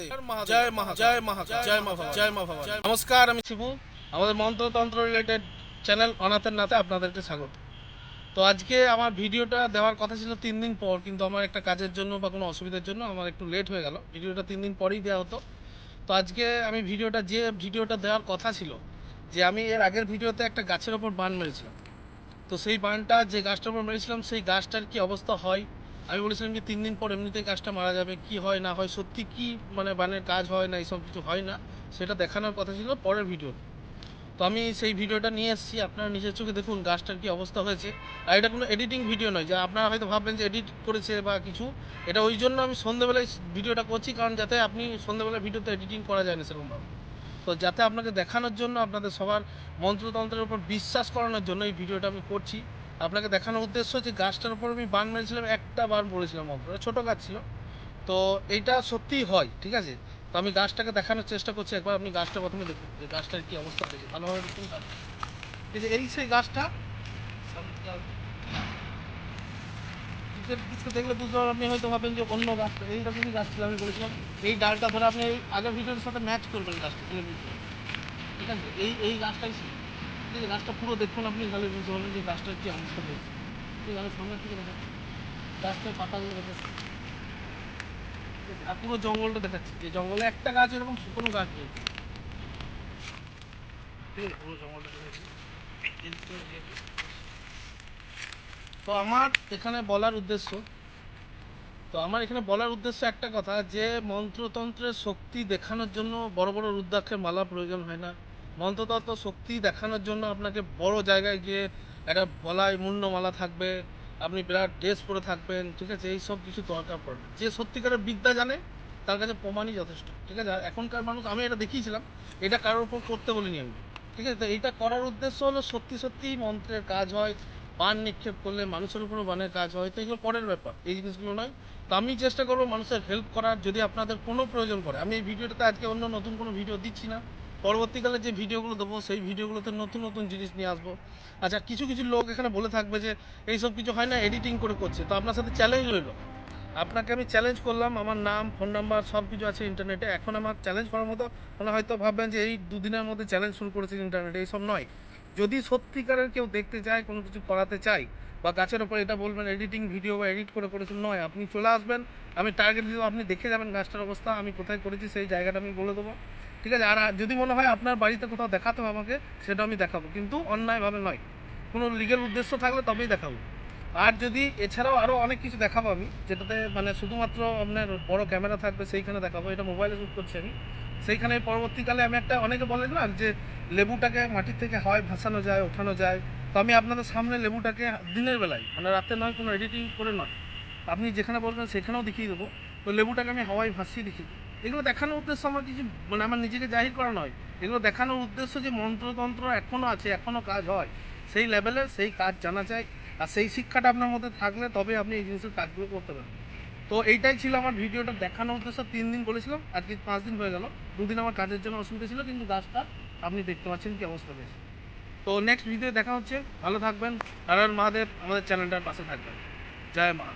জয় মহা জয় মহা জয় মা জয় মা নমস্কার আমি শিবু। আমাদের মন্ত্রতন্ত্র রিলেটেড চ্যানেল অনাথের নাতে আপনাদেরকে স্বাগত। তো আজকে আমার ভিডিওটা দেওয়ার কথা ছিল তিন দিন পর কিন্তু আমার একটা কাজের জন্য বা কোনো অসুবিধার জন্য আমার একটু লেট হয়ে গেল। ভিডিওটা তিন দিন পরেই দেওয়া হতো। তো আজকে আমি ভিডিওটা যে ভিডিওটা দেওয়ার কথা ছিল যে আমি এর আগের ভিডিওতে একটা গাছের ওপর বান মেরেছিলাম। তো সেই বানটা যে গাছটার উপর মেরেছিলাম সেই গাছটার কি অবস্থা হয়? আমি বলেছিলাম যে তিন দিন পর এমনিতেই গাছটা মারা যাবে, কি হয়, না হয়, সত্যি কি মানে বানের কাজ হয় না, এইসব কিছু হয় না, সেটা দেখানোর কথা ছিল পরের ভিডিও তো। আমি সেই ভিডিওটা নিয়ে এসেছি, আপনারা নিজের চোখে দেখুন গাছটার কি অবস্থা হয়েছে। আর এটা কোনো এডিটিং ভিডিও নয়, যে আপনারা হয়তো ভাববেন যে এডিট করেছে বা কিছু, এটা ওই জন্য আমি সন্ধ্যেবেলায় ভিডিওটা করছি, কারণ যাতে আপনি সন্ধ্যেবেলায় ভিডিওতে এডিটিং করা যায় না সেরকমভাবে তো যাতে আপনাকে দেখানোর জন্য, আপনাদের সবার মন্ত্রতন্ত্রের উপর বিশ্বাস করানোর জন্য এই ভিডিওটা আমি করছি। আপনাকে দেখানোর উদ্দেশ্য যে গাছটার উপর আমি বান মেরেছিলাম, একটা বান পড়েছিলাম মন্ত্র ছোটো গাছ ছিল। তো এইটা সত্যিই হয়, ঠিক আছে? তো আমি গাছটাকে দেখানোর চেষ্টা করছি, একবার আপনি গাছটা প্রথমে দেখুন যে গাছটার কি অবস্থা হয়েছে। ভালোভাবে দেখুন গাছ। যে, এই সেই গাছটা দেখলে বুঝতে পারবেন, আপনি হয়তো ভাবেন যে অন্য গাছটা এইরকমই গাছ ছিল, আমি বলেছিলাম, এই ডালটা ধরে আপনি আগের ভিডিওর সাথে ম্যাচ করবেন গাছটা ঠিক আছে? এই এই গাছটাই ছিল। আছে গাছটা পুরো দেখুন আপনি, তাহলে বুঝতে পারবেন যে গাছটার কি অবস্থা হয়েছে। ঠিক আছে সামনের থেকে দেখেন গাছটার পাতাগুলো আর পুরো জঙ্গলটা দেখাচ্ছি যে জঙ্গলে একটা গাছ এরকম শুকনো গাছ নেই ঠিক আছে তো আমার এখানে বলার উদ্দেশ্য, তো আমার এখানে বলার উদ্দেশ্য একটা কথা যে মন্ত্রতন্ত্রের শক্তি দেখানোর জন্য বড় বড় রুদ্রাক্ষের মালা প্রয়োজন হয় না। মন্ত্রতন্ত্র শক্তি দেখানোর জন্য আপনাকে বড় জায়গায় গিয়ে একটা বলায় মুন্ডমালা থাকবে, আপনি বিরাট ড্রেস পরে থাকবেন, ঠিক আছে? এই সব কিছু দরকার পড়ে না। যে সত্যিকারের বিদ্যা জানে, তার কাছে প্রমাণই যথেষ্ট, ঠিক আছে? এখনকার মানুষ, আমি এটা দেখিয়েছিলাম, এটা কারোর উপর করতে বলিনি আমি। ঠিক আছে? তো এইটা করার উদ্দেশ্য হলো সত্যি সত্যি মন্ত্রের কাজ হয় বান নিক্ষেপ করলে মানুষের উপরও বানের কাজ হয়, তো এগুলো পরের ব্যাপার, এই জিনিসগুলো নয়। তো আমি চেষ্টা করব মানুষের হেল্প করার, যদি আপনাদের কোনো প্রয়োজন পড়ে। আমি এই ভিডিওটাতে আজকে অন্য নতুন কোনো ভিডিও দিচ্ছি না। পরবর্তীকালে যে ভিডিওগুলো দেবো, সেই ভিডিওগুলোতে নতুন নতুন জিনিস নিয়ে আসব। আচ্ছা কিছু কিছু লোক এখানে বলে থাকবে যে, এইসব কিছু হয় না এডিটিং করে করছে। তো আপনার সাথে চ্যালেঞ্জ রইল। আপনাকে আমি চ্যালেঞ্জ করলাম, আমার নাম ফোন নাম্বার সব কিছু আছে ইন্টারনেটে এখন আমার চ্যালেঞ্জ করার মতো মানে হয়তো ভাববেন যে, এই দুদিনের মধ্যে চ্যালেঞ্জ শুরু করেছে ইন্টারনেটে এইসব নয়। যদি সত্যিকারের কেউ দেখতে চায়, কোনো কিছু করাতে চাই বা গাছের ওপর এটা বলবেন এডিটিং ভিডিও বা এডিট করে করেছেন নয়, আপনি চলে আসবেন, আমি টার্গেট দিব, আপনি দেখে যাবেন গাছটার অবস্থা, আমি কোথায় করেছি সেই জায়গাটা আমি বলে দেবো। ঠিক আছে? আর যদি মনে হয় আপনার বাড়িতে কোথাও দেখাতে হবে আমাকে সেটা আমি দেখাবো। কিন্তু অন্যায়ভাবে নয়। কোনো লিগেল উদ্দেশ্য থাকলে তবেই দেখাবো। আর যদি এছাড়াও আরও অনেক কিছু দেখাবো আমি, যেটাতে মানে শুধুমাত্র আপনার বড় ক্যামেরা থাকবে, সেইখানে দেখাবো। এটা মোবাইলে শ্যুট করছি আমি। সেইখানে পরবর্তীকালে আমি একটা, অনেকে বলে না যে লেবুটাকে মাটির থেকে হয় ভাসানো যায়, ওঠানো যায়। তো আমি আপনাদের সামনে লেবুটাকে দিনের বেলায় মানে রাতে নয়, কোনো এডিটিং করে নয়, আপনি যেখানে বলবেন সেখানেও দেখিয়ে দেবো। তো লেবুটাকে আমি হাওয়ায় ভাসিয়ে দেখি এগুলো দেখানোর উদ্দেশ্য আমার কিছু মানে আমার নিজেকে জাহির করা নয়। এগুলো দেখানোর উদ্দেশ্য যে মন্ত্রতন্ত্র এখনও আছে এখনও কাজ হয়, সেই লেভেলে সেই কাজ জানা যায়। আর সেই শিক্ষাটা আপনার মধ্যে থাকলে তবে আপনি এই জিনিসের কাজগুলো করতে পারবেন। তো এইটাই ছিল আমার ভিডিওটা দেখানো হতো উদ্দেশ্য। তিন দিন বলেছিলাম, আজকে পাঁচ দিন হয়ে গেল। দুদিন আমার কাজের জন্য অসুবিধা ছিল, কিন্তু গাছটা আপনি দেখতে পাচ্ছেন কি অবস্থা বেশ। তো নেক্সট ভিডিও দেখা হচ্ছে। ভালো থাকবেন। নারায়ণ মহাদেব আমাদের চ্যানেলটার পাশে থাকবেন। জয় মা।